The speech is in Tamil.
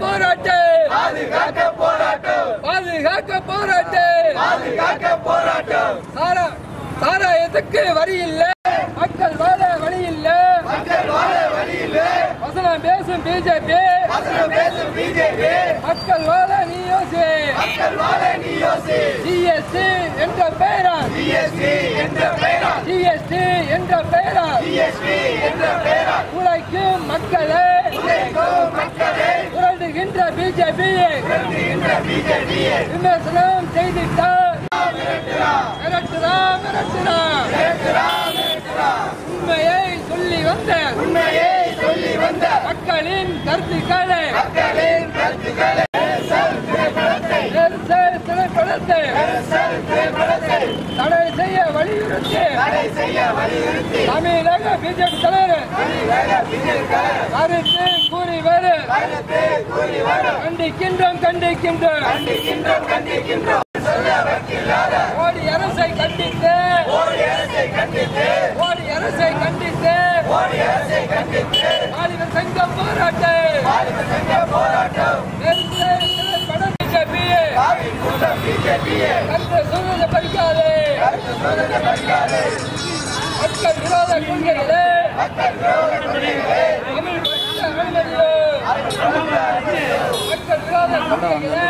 போராட்டு பாதுகாக்க போராட்டு சாரா சாராயத்துக்கு வரி இல்ல? மக்கள் வாழ வழி இல்ல. வசனம் பேசும் பிஜேபி. மக்கள் வாழ நீ யோசி. ஜிஎஸ்டி என்ற பெயரா ஜிஎஸ்டி என்ற பெயரா உழைக்கும் மக்களை உரண்டுகின்ற பிஜேபியை விமர்சனம் செய்திட்டார் மிரட்டுறா மிரட்டுறா உண்மையை சொல்லி வந்த உண்மையை சொல்லி வந்த மக்களின் கருத்துக்களை மக்களின் கருத்துக்களை திரைப்படத்தை தடை தமிழக பிஜேபி தலைவர். கருத்து கூறி வரு கண்டிக்கின்றோம் கண்டிக்கின்றோம். மோடி அரசை கண்டித்து. மோடி அரசை கண்டித்து. வாலிபர் சங்கம் போராட்டம். நெருப்பு படம் பிஜேபி. கருத்து சூழ்நிலை பறிக்காதே. மக்கள் விரோத கொள்கைகளே மக்கள் விரோத கொள்கைகளே மக்கள் விரோத கொள்கைகளே